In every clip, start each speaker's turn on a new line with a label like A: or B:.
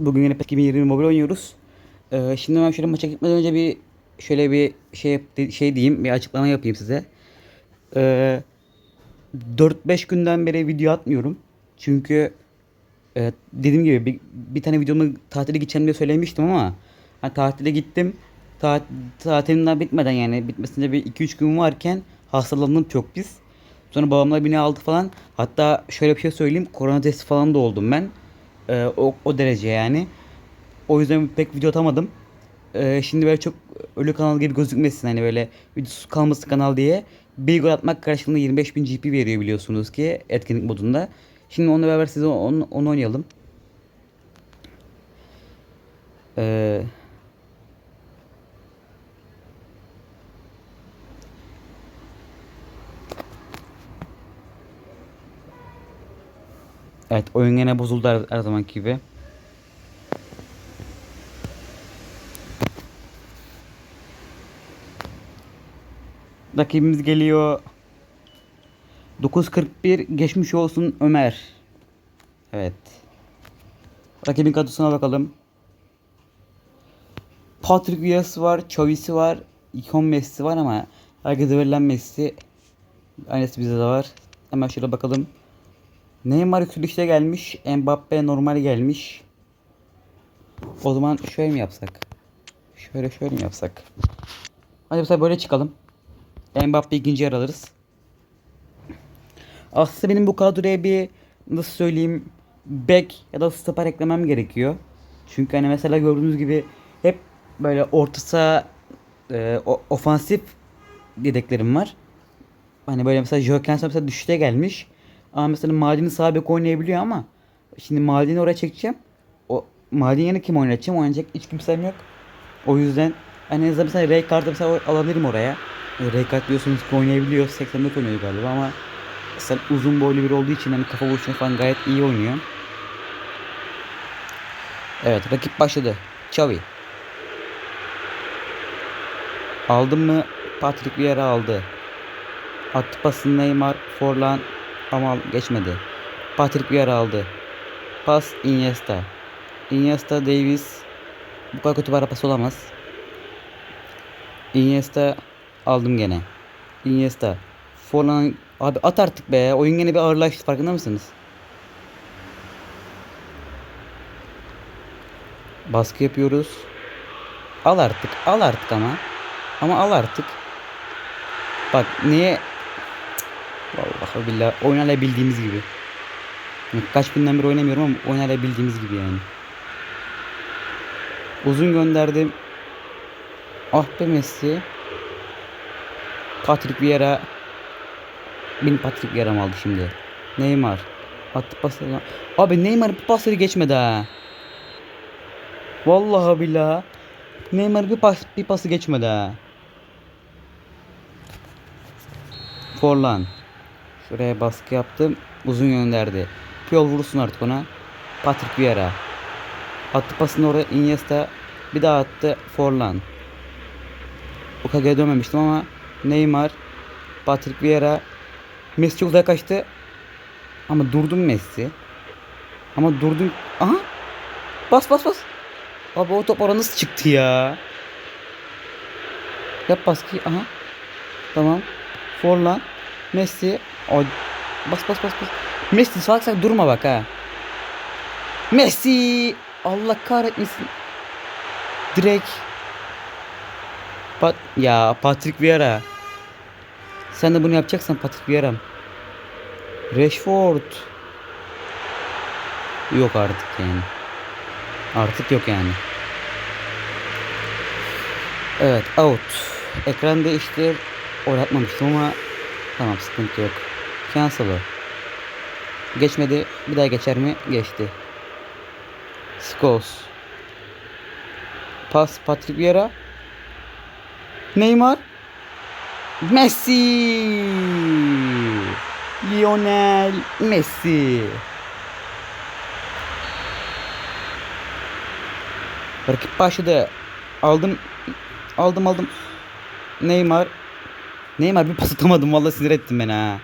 A: Bugün yine PES 2020 mobil oynuyoruz. Ee, şimdi ben şöyle maça gitmeden önce bir şöyle bir şey şey diyeyim, bir açıklama yapayım size. Ee, 4-5 günden beri video atmıyorum. Çünkü e, dediğim gibi bir, bir tane videomu tatile gideceğim diye söylemiştim ama hani tatile gittim. Ta, tatilim daha bitmeden yani bitmesinde bir 2-3 gün varken hastalandım çok pis. Sonra babamlar beni aldı falan. Hatta şöyle bir şey söyleyeyim. Korona testi falan da oldum ben. Ee, o, o derece yani. O yüzden pek video atamadım. Ee, şimdi böyle çok ölü kanal gibi gözükmesin hani böyle videosuz kalmasın kanal diye. Bir gol atmak karşılığında 25.000 GP veriyor biliyorsunuz ki etkinlik modunda. Şimdi onunla beraber size onu, onu oynayalım. Ee, evet oyun gene bozuldu her, her zamanki gibi. Rakibimiz geliyor. 941 geçmiş olsun Ömer. Evet. Rakibin kadrosuna bakalım. Patrick Vieira var, Chavis'i var, Ikon Messi var ama herkese verilen Messi aynısı bizde de var. Hemen şöyle bakalım. Neymar yükselişte gelmiş, Mbappe normal gelmiş. O zaman şöyle mi yapsak? Şöyle şöyle mi yapsak? Hadi bu böyle çıkalım. Mbappe ikinci yer alırız. Aslında benim bu kadroya bir nasıl söyleyeyim back ya da stoper eklemem gerekiyor. Çünkü hani mesela gördüğünüz gibi hep böyle orta saha e, ofansif yedeklerim var. Hani böyle mesela Jokensen mesela düşüşte gelmiş. Ama mesela Maldini sağ bek oynayabiliyor ama şimdi Maldini oraya çekeceğim. O Maldini yerine kim oynatacağım? Oynayacak hiç kimsem yok. O yüzden hani en azından mesela Rijkaard'ı mesela alabilirim oraya. E, Rijkaard biliyorsunuz ki oynayabiliyor. 84 oynuyor galiba ama sen uzun boylu biri olduğu için hani kafa vuruşunu falan gayet iyi oynuyor. Evet rakip başladı. Xavi. Aldın mı? Patrick Vieira aldı. Attı pasını Neymar, Forlan ama geçmedi. Patrick Vieira aldı. Pas Iniesta. Iniesta Davis. Bu kadar kötü bir pas olamaz. Iniesta aldım gene. Iniesta. Forlan abi at artık be. Oyun gene bir ağırlaştı farkında mısınız? Baskı yapıyoruz. Al artık. Al artık ama. Ama al artık. Bak niye Vallahi billahi oynanabildiğimiz gibi. Kaç günden beri oynamıyorum ama oynanabildiğimiz gibi yani. Uzun gönderdim. Ah be Messi. Patrick Vieira. Benim Patrick Vieira'm aldı şimdi. Neymar. Attı pasını. Abi Neymar bir pasları geçmedi ha. Vallahi billahi. Neymar bir pas bir pası geçmedi ha. Forlan. Şuraya baskı yaptım. Uzun gönderdi. Piyol vursun artık ona. Patrick Vieira. Attı pasını oraya Iniesta. Bir daha attı Forlan. Okage'ye dönmemiştim ama Neymar. Patrick Vieira. Messi çok uzaklaştı. Ama durdum Messi. Ama durdum. Aha. Bas bas bas. Abi o top oraya nasıl çıktı ya? Yap baskıyı. Aha. Tamam. Forlan. Messi. O bas bas bas bas. Messi salak salak durma bak ha. Messi. Allah kahretmesin. Direkt. Pat ya Patrick Vieira. Sen de bunu yapacaksan Patrick Vieira'm. Rashford. Yok artık yani. Artık yok yani. Evet out. Ekran değiştir. Oynatmamıştım ama tamam sıkıntı yok. Cancel o. Geçmedi. Bir daha geçer mi? Geçti. Scholes. Pas Patrick Vieira. Neymar. Messi. Lionel Messi. Rakip başladı. Aldım. Aldım aldım. Neymar. Neymar bir pas atamadım. Vallahi sinir ettin beni ha.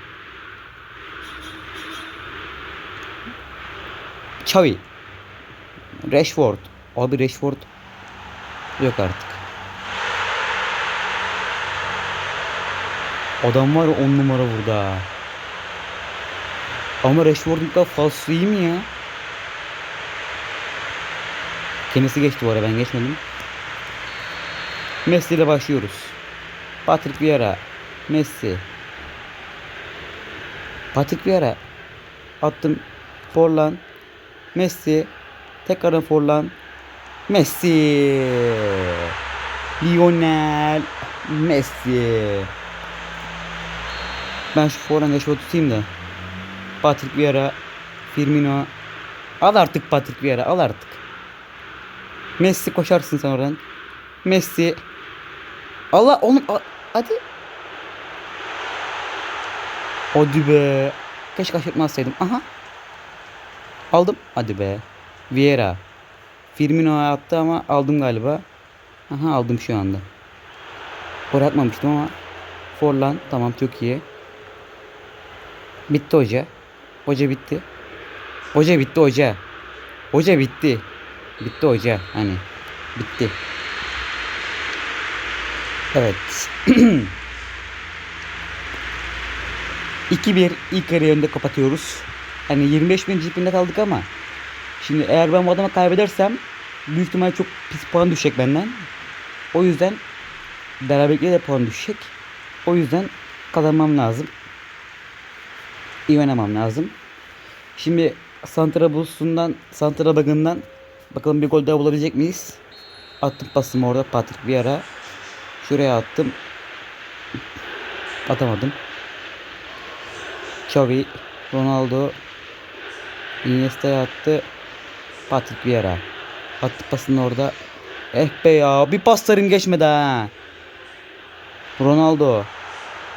A: Xavi. Rashford. Abi Rashford yok artık. Adam var 10 numara burada. Ama Rashford'un kadar falso iyi mi ya? Kendisi geçti bu ara ben geçmedim. Messi ile başlıyoruz. Patrick Vieira. Messi. Patrick Vieira. Attım. Forlan. Messi. Tekrardan Forlan. Messi. Lionel Messi. Ben şu Forlan Rashford'u tutayım da. Patrick Vieira. Firmino. Al artık Patrick Vieira al artık. Messi koşarsın sen oradan. Messi. Allah oğlum hadi. Hadi be. Keşke kaçırtmazsaydım. Aha. Aldım. Hadi be. Vieira. Firmino attı ama aldım galiba. Aha aldım şu anda. Oraya atmamıştım ama. Forlan tamam çok iyi. Bitti hoca. Hoca bitti. Hoca bitti hoca. Hoca bitti. Bitti hoca. Hani bitti. Evet. 2-1 ilk yarı kapatıyoruz. Hani 25 bin cipinde kaldık ama şimdi eğer ben bu adama kaybedersem büyük ihtimal çok pis puan düşecek benden. O yüzden beraberlikle de puan düşecek. O yüzden kazanmam lazım. İyi oynamam lazım. Şimdi Santra Bulsun'dan, Santra Bag'ından bakalım bir gol daha bulabilecek miyiz? Attım pasımı orada Patrick Vieira. Şuraya attım. Atamadım. Xavi, Ronaldo, Iniesta'ya attı. Patrick Vieira. Attı pasını orada. Eh be ya bir paslarım geçmedi ha. Ronaldo.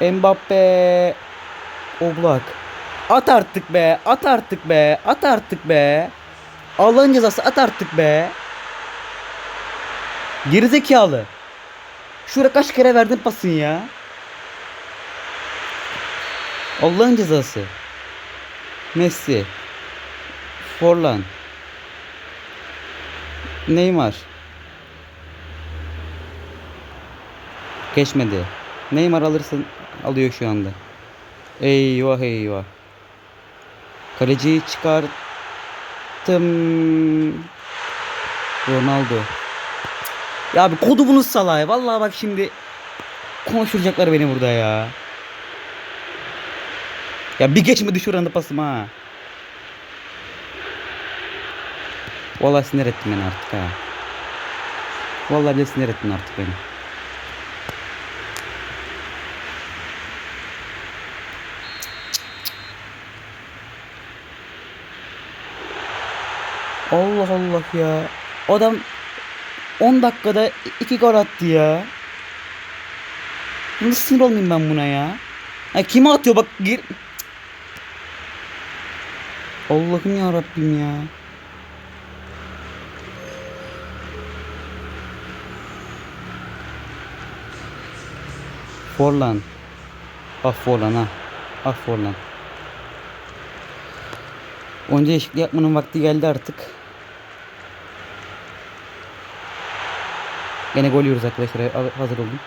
A: Mbappe. Oblak. At artık be. At artık be. At artık be. Allah'ın cezası at artık be. Gerizekalı. Şuraya kaç kere verdin pasın ya. Allah'ın cezası. Messi. Forlan. Neymar. Geçmedi. Neymar alırsın alıyor şu anda. Eyvah eyvah. Kaleciyi çıkarttım. Ronaldo. Ya abi kodu bunu salay. Vallahi bak şimdi konuşturacaklar beni burada ya. Ya bir geçmedi şuranda pasım ha. Vallahi sinir ettin beni artık ha. Vallahi bile sinir ettin artık beni. Allah Allah ya. Adam 10 dakikada 2 gol attı ya. Nasıl sinir olmayayım ben buna ya? Ha, kime atıyor bak gir. Allah'ım ya Rabbim ya. Forlan. Ah Forlan ha. Ah Forlan. Onca değişiklik yapmanın vakti geldi artık. Gene gol yiyoruz arkadaşlar. Hazır oldum.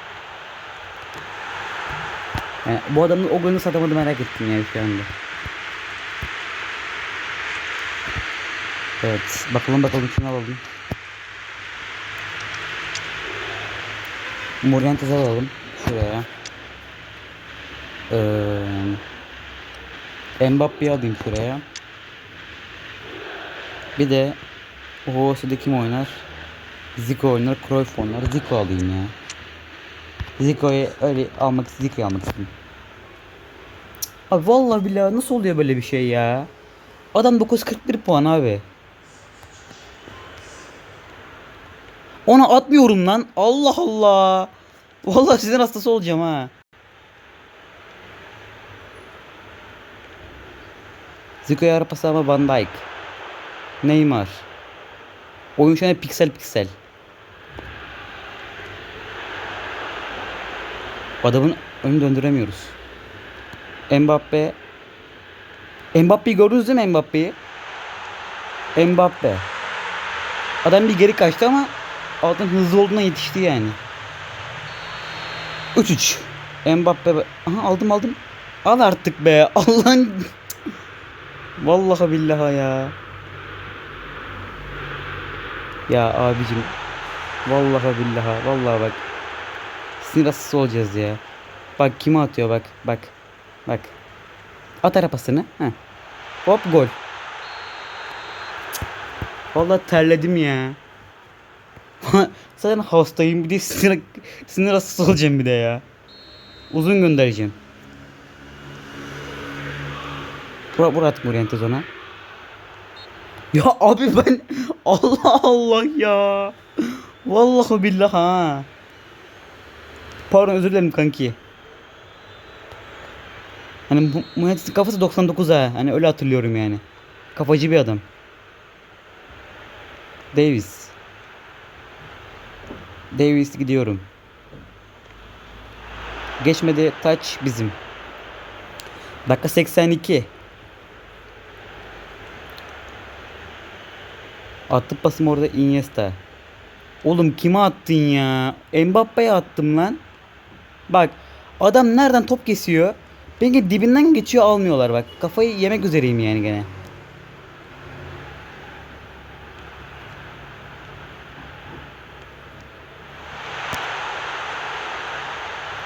A: Yani bu adamın o golünü satamadı merak ettim yani şu anda. Evet. Bakalım bakalım kimi alalım. Morientes'i alalım. Şuraya. Ee, Mbappe'yi alayım şuraya. Bir de o kim oynar? Zico oynar, Cruyff oynar. Zico alayım ya. Zico'yu öyle almak Zico'yu almak istedim. Abi vallahi billahi nasıl oluyor böyle bir şey ya? Adam 941 puan abi. Ona atmıyorum lan. Allah Allah. Vallahi sizin hastası olacağım ha. Zico'ya ara pası ama Van Dijk. Neymar. Oyun şu an piksel piksel. Adamın önünü döndüremiyoruz. Mbappe. Mbappe'yi gördünüz değil mi Mbappe'yi? Mbappe. Adam bir geri kaçtı ama altın hızlı olduğuna yetişti yani. 3-3. Mbappe. Aha aldım aldım. Al artık be. Allah'ın. Vallahi billahi ya. Ya abicim. Vallahi billahi. Vallahi bak. Sinir hastası olacağız ya. Bak kime atıyor bak. Bak. Bak. At arapasını. Heh. Hop gol. Vallahi terledim ya. Zaten hastayım bir de sinir, sinir hastası olacağım bir de ya. Uzun göndereceğim. Bura atma oraya Entezon'a. Ya abi ben Allah Allah ya. Vallahi billahi ha. Pardon özür dilerim kanki. Hani bu mühendisin kafası 99 ha. Hani öyle hatırlıyorum yani. Kafacı bir adam. Davis. Davis gidiyorum. Geçmedi taç bizim. Dakika 82. Attı pasım orada Iniesta. Oğlum kime attın ya? Mbappe'ye attım lan. Bak adam nereden top kesiyor? Peki dibinden geçiyor almıyorlar bak. Kafayı yemek üzereyim yani gene.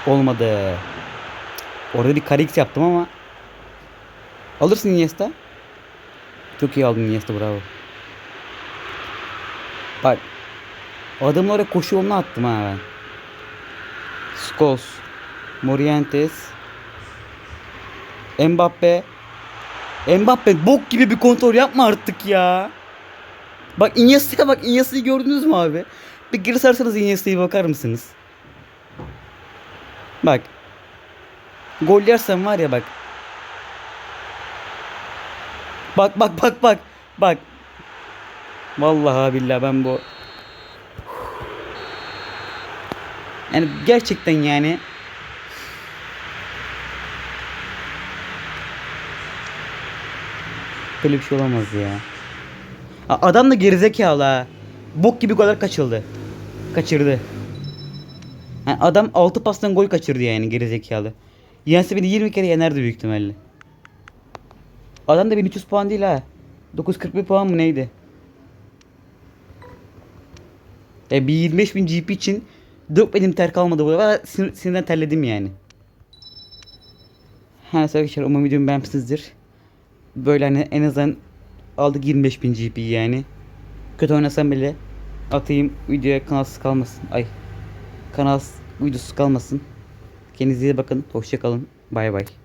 A: Olmadı. Orada bir karix yaptım ama alırsın Iniesta. Çok iyi aldın Iniesta bravo. Bak oraya koşu yoluna attım ha ben. Scholes, Morientes, Mbappe. Mbappe bok gibi bir kontrol yapma artık ya. Bak Iniesta'ya bak Iniesta'yı gördünüz mü abi? Bir geri sarsanız Iniesta'ya bakar mısınız? Bak. Gol yersen var ya bak. Bak bak bak bak. Bak. Vallahi billahi ben bu Yani gerçekten yani Böyle bir şey olamaz ya. Adam da gerizekalı ha. Bok gibi goller kaçıldı. Kaçırdı. Yani adam 6 pastan gol kaçırdı yani gerizekalı. Yense beni 20 kere yenerdi büyük ihtimalle. Adam da 1300 puan değil ha. 941 puan mı neydi? E bir 25 bin GP için 4 benim ter kalmadı burada. Ben sinir, sinirden terledim yani. Her neyse arkadaşlar umarım videomu beğenmişsinizdir. Böyle hani en azından aldık 25 bin GP yani. Kötü oynasam bile atayım videoya kanalsız kalmasın. Ay kanal videosu kalmasın. Kendinize iyi bakın. Hoşçakalın. Bay bay.